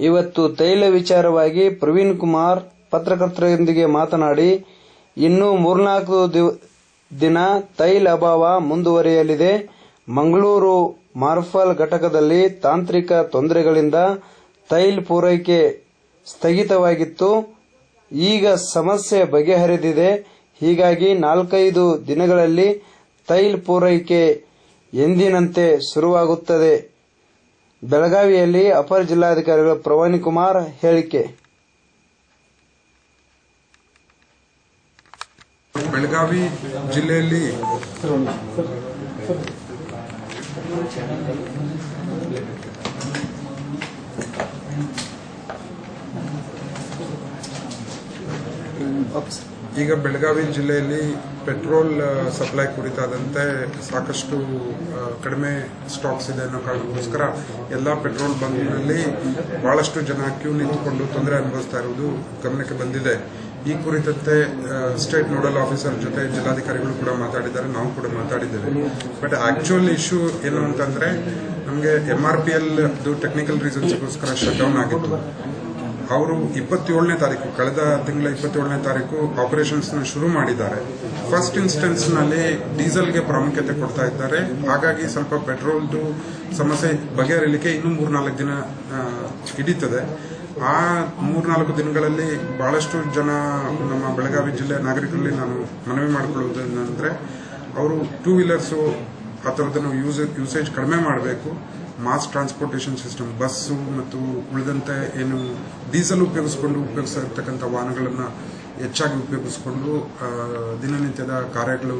ಇವತ್ತು ತೈಲ ವಿಚಾರವಾಗಿ ಪ್ರವೀಣ್ ಕುಮಾರ್ ಪತ್ರಕರ್ತರೊಂದಿಗೆ ಮಾತನಾಡಿ, ಇನ್ನೂ ಮೂರ್ನಾಲ್ಕು ದಿನ ತೈಲ ಅಭಾವ ಮುಂದುವರಿಯಲಿದೆ. ಮಂಗಳೂರು ಮಾರ್ಫಲ್ ಘಟಕದಲ್ಲಿ ತಾಂತ್ರಿಕ ತೊಂದರೆಗಳಿಂದ ತೈಲ ಪೂರೈಕೆ ಸ್ಥಗಿತವಾಗಿತ್ತು. ಈಗ ಸಮಸ್ಯೆ ಬಗೆಹರಿದಿದೆ. ಹೀಗಾಗಿ ನಾಲ್ಕೈದು ದಿನಗಳಲ್ಲಿ ತೈಲ ಪೂರೈಕೆ ಎಂದಿನಂತೆ ಶುರುವಾಗುತ್ತದೆ. ಬೆಳಗಾವಿಯಲ್ಲಿ ಅಪರ ಜಿಲ್ಲಾಧಿಕಾರಿಗಳು ಪ್ರವೀಣ್ ಕುಮಾರ್ ಹೇಳಿಕೆ. ಬೆಳಗಾವಿ ಜಿಲ್ಲೆಯಲ್ಲಿ ಈಗ ಬೆಳಗಾವಿ ಜಿಲ್ಲೆಯಲ್ಲಿ ಪೆಟ್ರೋಲ್ ಸಪ್ಲೈ ಕುರಿತಾದಂತೆ ಸಾಕಷ್ಟು ಕಡಿಮೆ ಸ್ಟಾಕ್ಸ್ ಇದೆ ಅನ್ನೋ ಕಾರಣಕ್ಕೋಸ್ಕರ ಎಲ್ಲ ಪೆಟ್ರೋಲ್ ಬಂಕ್ನಲ್ಲಿ ಬಹಳಷ್ಟು ಜನ ಕ್ಯೂ ನಿಂತುಕೊಂಡು ತೊಂದರೆ ಅನುಭವಿಸ್ತಾ ಇರುವುದು ಗಮನಕ್ಕೆ ಬಂದಿದೆ. ಈ ಕುರಿತಂತೆ ಸ್ಟೇಟ್ ನೋಡಲ್ ಆಫೀಸರ್ ಜೊತೆ ಜಿಲ್ಲಾಧಿಕಾರಿಗಳು ಕೂಡ ಮಾತಾಡಿದ್ದಾರೆ. ನಾವು ಕೂಡ ಮಾತಾಡಿದ್ದೇವೆ. ಬಟ್ ಆಕ್ಚುಯಲ್ ಇಶ್ಯೂ ಏನು ಅಂತಂದ್ರೆ, ನಮಗೆ M R P L technical ರೀಸನ್ಸ್ಗೋಸ್ಕರ shut down ಆಗಿತ್ತು. ಅವರು ಇಪ್ಪತ್ತೇಳನೇ ತಾರೀಕು, ಕಳೆದ ತಿಂಗಳ ಇಪ್ಪತ್ತೇಳನೇ ತಾರೀಕು ಆಪರೇಷನ್ಸ್ನ ಶುರು ಮಾಡಿದ್ದಾರೆ. ಫಸ್ಟ್ ಇನ್ಸ್ಟೆನ್ಸ್ನಲ್ಲಿ ಡೀಸೆಲ್ಗೆ ಪ್ರಾಮುಖ್ಯತೆ ಕೊಡ್ತಾ ಇದ್ದಾರೆ. ಹಾಗಾಗಿ ಸ್ವಲ್ಪ ಪೆಟ್ರೋಲ್ದು ಸಮಸ್ಯೆ ಬಗೆಹರಿಲಿಕ್ಕೆ ಇನ್ನೂ ಮೂರ್ನಾಲ್ಕು ದಿನ ಹಿಡಿತದೆ. ಆ ಮೂರ್ನಾಲ್ಕು ದಿನಗಳಲ್ಲಿ ಬಹಳಷ್ಟು ಜನ ನಮ್ಮ ಬೆಳಗಾವಿ ಜಿಲ್ಲೆ ನಾಗರಿಕರಲ್ಲಿ ನಾನು ಮನವಿ ಮಾಡಿಕೊಳ್ಳುವುದೇನೆಂದ್ರೆ ಅವರು ಟೂ ವೀಲರ್ಸು ಆ ಯೂಸ್ ಯೂಸೇಜ್ ಕಡಿಮೆ ಮಾಡಬೇಕು. ಮಾಸ್ ಟ್ರಾನ್ಸ್ಪೋರ್ಟೇಷನ್ ಸಿಸ್ಟಮ್ ಬಸ್ಸು ಮತ್ತು ಉಳಿದಂತೆ ಏನು ಡೀಸೆಲ್ ಉಪಯೋಗಿಸ್ಕೊಂಡು ಉಪಯೋಗಿಸ್ತಾ ಇರ್ತಕ್ಕಂಥ ವಾಹನಗಳನ್ನು ಹೆಚ್ಚಾಗಿ ಉಪಯೋಗಿಸ್ಕೊಂಡು ದಿನನಿತ್ಯದ ಕಾರ್ಯಗಳು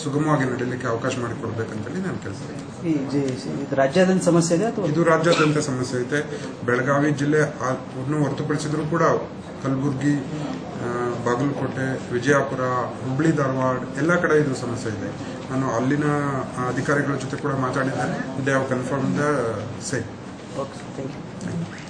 ಸುಗಮವಾಗಿ ನಡೀಲಿಕ್ಕೆ ಅವಕಾಶ ಮಾಡಿಕೊಡ್ಬೇಕಂತೇಳಿ ನಾನು ಕೆಲಸ ರಾಜ್ಯಾದ್ಯಂತ ಸಮಸ್ಯೆ ಇದೆ ಅಥವಾ? ಇದು ರಾಜ್ಯಾದ್ಯಂತ ಸಮಸ್ಯೆ ಐತೆ. ಬೆಳಗಾವಿ ಜಿಲ್ಲೆ ಅನ್ನು ಹೊರತುಪಡಿಸಿದ್ರು ಕೂಡ ಕಲಬುರಗಿ ಬಾಗಲಕೋಟೆ ವಿಜಯಪುರ ಹುಬ್ಳಿ ಧಾರವಾಡ ಎಲ್ಲ ಕಡೆ ಇದು ಸಮಸ್ಯೆ ಇದೆ. ನಾನು ಅಲ್ಲಿನ ಅಧಿಕಾರಿಗಳ ಜೊತೆ ಕೂಡ ಮಾತಾಡಿದ್ದೇನೆ. They have confirm the same okay thank you